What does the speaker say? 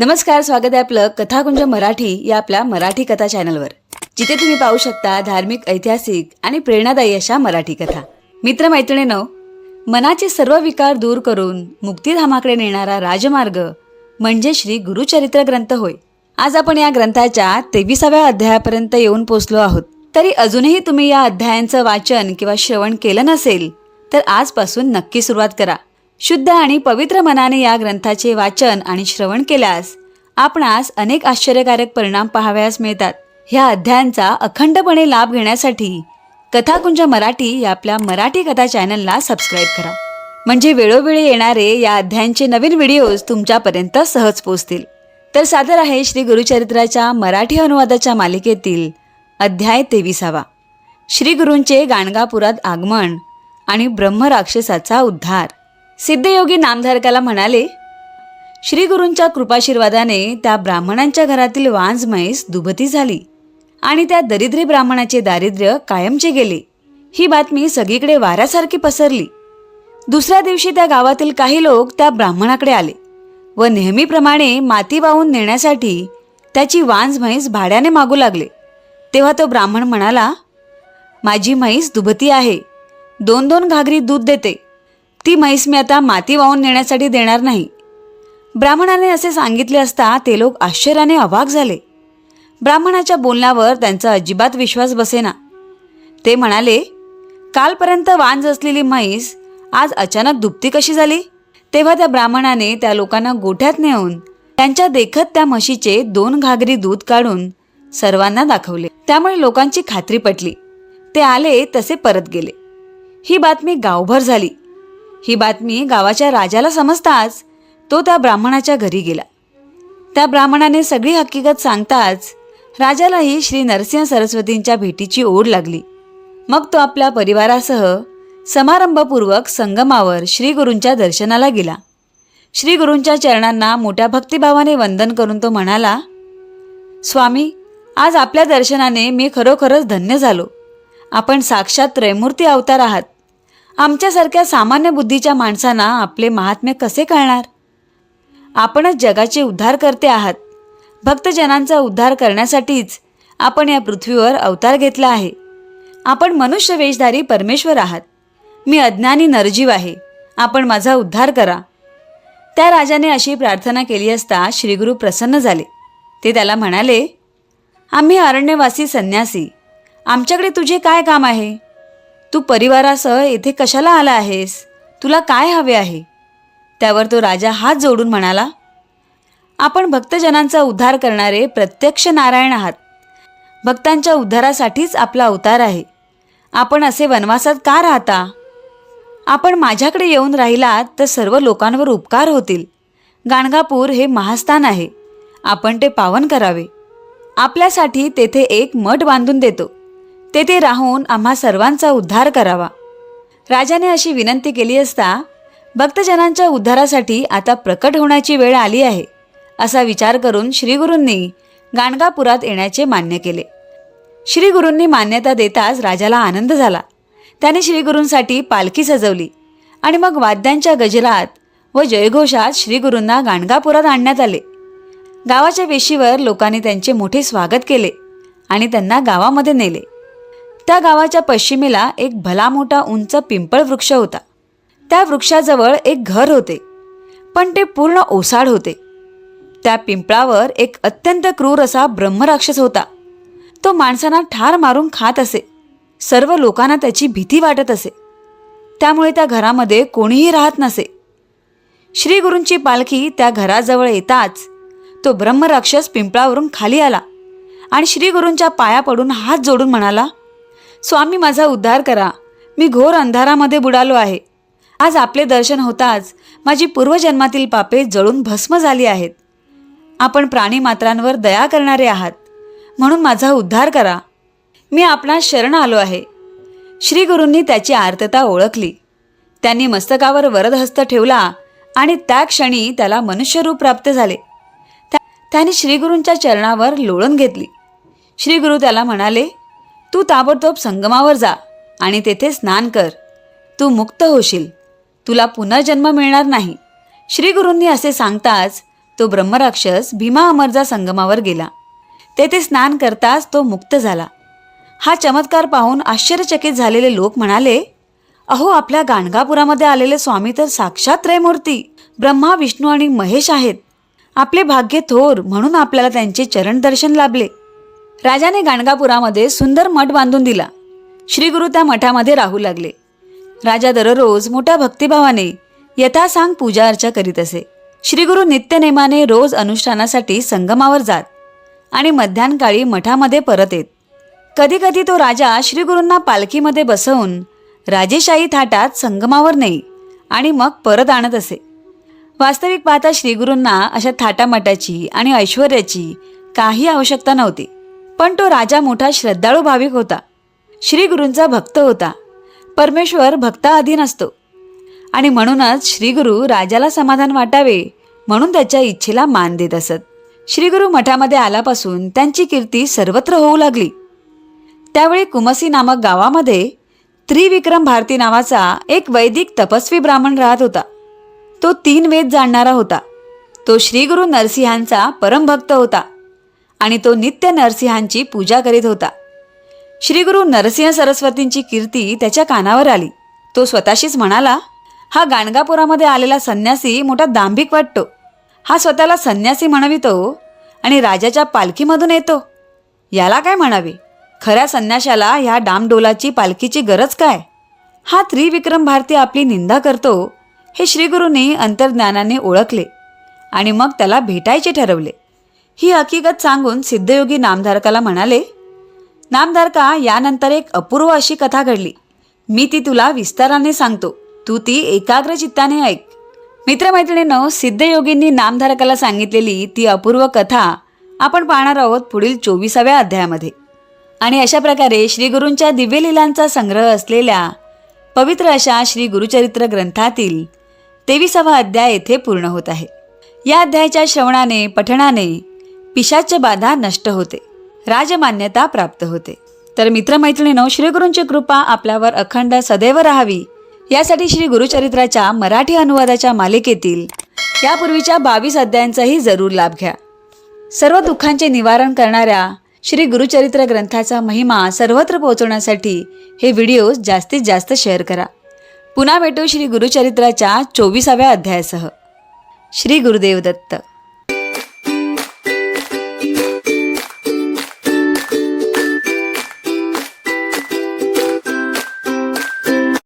नमस्कार स्वागत आहे आपलं कथाकुंज मराठी या आपल्या मराठी कथा चॅनलवर. जिथे तुम्ही पाहू शकता धार्मिक ऐतिहासिक आणि प्रेरणादायी अशा मराठी कथा. मित्रमैत्रिणीनो मनाचे सर्व विकार दूर करून मुक्तिधामाकडे नेणारा राजमार्ग म्हणजे श्री गुरुचरित्र ग्रंथ होय. आज आपण या ग्रंथाच्या तेविसाव्या अध्यायापर्यंत येऊन पोचलो आहोत. तरी अजूनही तुम्ही या अध्यायांचं वाचन किंवा श्रवण केलं नसेल तर आजपासून नक्की सुरुवात करा. शुद्ध आणि पवित्र मनाने या ग्रंथाचे वाचन आणि श्रवण केल्यास आपणास अनेक आश्चर्यकारक परिणाम पाहावयास मिळतात. ह्या अध्यायांचा अखंडपणे लाभ घेण्यासाठी कथाकुंज मराठी या आपल्या मराठी कथा चॅनलला सबस्क्राईब करा. म्हणजे वेळोवेळी येणारे या अध्यायांचे नवीन व्हिडिओज तुमच्यापर्यंत सहज पोचतील तर सादर आहे श्री गुरुचरित्राच्या मराठी अनुवादाच्या मालिकेतील अध्याय तेविसावा. श्री गुरूंचे गाणगापुरात आगमन आणि ब्रह्मराक्षसाचा उद्धार. सिद्धयोगी नामधारकाला म्हणाले श्री गुरूंच्या कृपाशीर्वादाने त्या ब्राह्मणांच्या घरातील वांज म्हैस दुभती झाली आणि त्या दरिद्री ब्राह्मणाचे दारिद्र्य कायमचे गेले. ही बातमी सगळीकडे वाऱ्यासारखी पसरली. दुसऱ्या दिवशी त्या गावातील काही लोक त्या ब्राह्मणाकडे आले व नेहमीप्रमाणे माती वाहून नेण्यासाठी त्याची वांज म्हैस भाड्याने मागू लागले. तेव्हा तो ब्राह्मण म्हणाला माझी म्हैस दुभती आहे. दोन दोन घागरी दूध देते. ती म्हैस मी आता माती वाहून नेण्यासाठी देणार नाही. ब्राह्मणाने असे सांगितले असता ते लोक आश्चर्याने अवाक झाले. ब्राह्मणाच्या बोलण्यावर त्यांचा अजिबात विश्वास बसेना. ते म्हणाले कालपर्यंत वांज असलेली म्हैस आज अचानक दुपती कशी झाली? तेव्हा त्या ब्राह्मणाने त्या लोकांना गोठ्यात नेऊन त्यांच्या देखत त्या म्हशीचे दोन घागरी दूध काढून सर्वांना दाखवले. त्यामुळे लोकांची खात्री पटली. ते आले तसे परत गेले. ही बातमी गावभर झाली. ही बातमी गावाच्या राजाला समजताच तो त्या ब्राह्मणाच्या घरी गेला. त्या ब्राह्मणाने सगळी हकीकत सांगताच राजालाही श्री नरसिंह सरस्वतींच्या भेटीची ओढ लागली. मग तो आपल्या परिवारासह समारंभपूर्वक संगमावर श्रीगुरूंच्या दर्शनाला गेला. श्रीगुरूंच्या चरणांना मोठ्या भक्तिभावाने वंदन करून तो म्हणाला स्वामी आज आपल्या दर्शनाने मी खरोखरच धन्य झालो. आपण साक्षात त्रैमूर्ती अवतार आहात. आमच्यासारख्या सामान्य बुद्धीच्या माणसांना आपले महात्म्य कसे कळणार? आपणच जगाचे उद्धार करते आहात. भक्तजनांचा उद्धार करण्यासाठीच आपण या पृथ्वीवर अवतार घेतला आहे. आपण मनुष्य वेशधारी परमेश्वर आहात. मी अज्ञानी नरजीव आहे. आपण माझा उद्धार करा. त्या राजाने अशी प्रार्थना केली असता श्रीगुरु प्रसन्न झाले. ते त्याला म्हणाले आम्ही अरण्यवासी संन्यासी. आमच्याकडे तुझे काय काम आहे? तू परिवारासह येथे कशाला आला आहेस? तुला काय हवे आहे? त्यावर तो राजा हात जोडून म्हणाला आपण भक्तजनांचा उद्धार करणारे प्रत्यक्ष नारायण आहात. भक्तांच्या उद्धारासाठीच आपला अवतार आहे. आपण असे वनवासात का राहता? आपण माझ्याकडे येऊन राहिलात तर सर्व लोकांवर उपकार होतील. गाणगापूर हे महास्थान आहे. आपण ते पावन करावे. आपल्यासाठी तेथे एक मठ बांधून देतो. तेथे राहून आम्हा सर्वांचा उद्धार करावा. राजाने अशी विनंती केली असता भक्तजनांच्या उद्धारासाठी आता प्रकट होण्याची वेळ आली आहे असा विचार करून श्रीगुरूंनी गाणगापुरात येण्याचे मान्य केले. श्रीगुरूंनी मान्यता देताच राजाला आनंद झाला. त्याने श्रीगुरूंसाठी पालखी सजवली आणि मग वाद्यांच्या गजरात व जयघोषात श्रीगुरूंना गाणगापुरात आणण्यात आले. गावाच्या वेशीवर लोकांनी त्यांचे मोठे स्वागत केले आणि त्यांना गावामध्ये नेले. त्या गावाच्या पश्चिमेला एक भला मोठा उंच पिंपळ वृक्ष होता. त्या वृक्षाजवळ एक घर होते पण ते पूर्ण ओसाड होते. त्या पिंपळावर एक अत्यंत क्रूर असा ब्रह्मराक्षस होता. तो माणसांना ठार मारून खात असे. सर्व लोकांना त्याची भीती वाटत असे. त्यामुळे त्या घरामध्ये कोणीही राहत नसे. श्री गुरूंची पालखी त्या घराजवळ येताच तो ब्रह्मराक्षस पिंपळावरून खाली आला आणि श्री गुरूंच्या पाया पडून हात जोडून म्हणाला स्वामी माझा उद्धार करा. मी घोर अंधारामध्ये बुडालो आहे. आज आपले दर्शन होताच माझी पूर्वजन्मातील पापे जळून भस्म झाली आहेत. आपण प्राणीमात्रांवर दया करणारे आहात. म्हणून माझा उद्धार करा. मी आपणास शरण आलो आहे. श्री गुरूंनी त्याची आर्तता ओळखली. त्यांनी मस्तकावर वरदहस्त ठेवला आणि त्या क्षणी त्याला मनुष्यरूप प्राप्त झाले. त्या- त्याने श्रीगुरूंच्या चरणावर लोळण घेतली. श्रीगुरू त्याला म्हणाले तू ताबडतोब संगमावर जा आणि तेथे स्नान कर. तू मुक्त होशील. तुला पुनर्जन्म मिळणार नाही. श्रीगुरूंनी असे सांगताच तो ब्रह्मराक्षस भीमा अमरजा संगमावर गेला. तेथे स्नान करताच तो मुक्त झाला. हा चमत्कार पाहून आश्चर्यचकित झालेले लोक म्हणाले अहो आपल्या गाणगापुरामध्ये आलेले स्वामी तर साक्षात त्रयमूर्ती ब्रह्मा विष्णू आणि महेश आहेत. आपले भाग्य थोर म्हणून आपल्याला त्यांचे चरण दर्शन लाभले. राजाने गाणगापुरामध्ये सुंदर मठ बांधून दिला. श्रीगुरु त्या मठामध्ये राहू लागले. राजा दररोज मोठ्या भक्तिभावाने यथासांग पूजा अर्चा करीत असे. श्रीगुरु नित्यनेमाने रोज अनुष्ठानासाठी संगमावर जात आणि मध्यान्हकाळी मठामध्ये परत येत. कधीकधी तो राजा श्रीगुरूंना पालखीमध्ये बसवून राजेशाही थाटात संगमावर नेई आणि मग परत आणत असे. वास्तविक पाहता श्रीगुरूंना अशा थाटामाटाची आणि ऐश्वर्याची काही आवश्यकता नव्हती. पण तो राजा मोठा श्रद्धाळू भाविक होता. श्रीगुरूंचा भक्त होता. परमेश्वर भक्ताधीन असतो. आणि म्हणूनच श्रीगुरू राजाला समाधान वाटावे म्हणून त्याच्या इच्छेला मान देत असत. श्रीगुरू मठामध्ये आल्यापासून त्यांची कीर्ती सर्वत्र होऊ लागली. त्यावेळी कुमसी नामक गावामध्ये त्रिविक्रम भारती नावाचा एक वैदिक तपस्वी ब्राह्मण राहत होता. तो तीन वेद जाणणारा होता. तो श्रीगुरू नरसिंहांचा परमभक्त होता. आणि तो नित्य नरसिंहांची पूजा करीत होता. श्रीगुरू नरसिंह सरस्वतींची कीर्ती त्याच्या कानावर आली. तो स्वतःशीच म्हणाला हा गाणगापुरामध्ये आलेला संन्यासी मोठा दांभिक वाटतो. हा स्वतःला संन्यासी म्हणवितो आणि राजाच्या पालखीमधून येतो. याला काय म्हणावे? खऱ्या संन्याशाला ह्या डामडोलाची पालखीची गरज काय? हा त्रिविक्रम भारती आपली निंदा करतो. हे श्रीगुरूंनी अंतर्ज्ञानाने ओळखले आणि मग त्याला भेटायचे ठरवले. ही हकीकत सांगून सिद्धयोगी नामधारकाला म्हणाले नामधारका यानंतर एक अपूर्व अशी कथा घडली. मी ती तुला विस्ताराने सांगतो. तू ती एकाग्र चित्ताने ऐक. मित्रमैत्रिणीनं सिद्धयोगींनी नामधारकाला सांगितलेली ती अपूर्व कथा आपण पाहणार आहोत पुढील चोवीसाव्या अध्यायामध्ये. आणि अशा प्रकारे श्रीगुरूंच्या दिव्यलीलांचा संग्रह असलेल्या पवित्र अशा श्री गुरुचरित्र ग्रंथातील तेविसावा अध्याय येथे पूर्ण होत आहे. या अध्यायाच्या श्रवणाने पठणाने पिशाच्य बाधा नष्ट होते. राजमान्यता प्राप्त होते. तर मित्रमैत्रिणीनो श्रीगुरूंची कृपा आपल्यावर अखंड सदैव राहावी. यासाठी श्री गुरुचरित्राच्या मराठी अनुवादाच्या मालिकेतील यापूर्वीच्या बावीस अध्यायांचाही जरूर लाभ घ्या. सर्व दुःखांचे निवारण करणाऱ्या श्री गुरुचरित्र ग्रंथाचा महिमा सर्वत्र पोहोचवण्यासाठी हे व्हिडिओ जास्तीत जास्त शेअर करा. पुन्हा भेटू श्री गुरुचरित्राच्या चोवीसाव्या अध्यायासह. श्री गुरुदेव दत्त.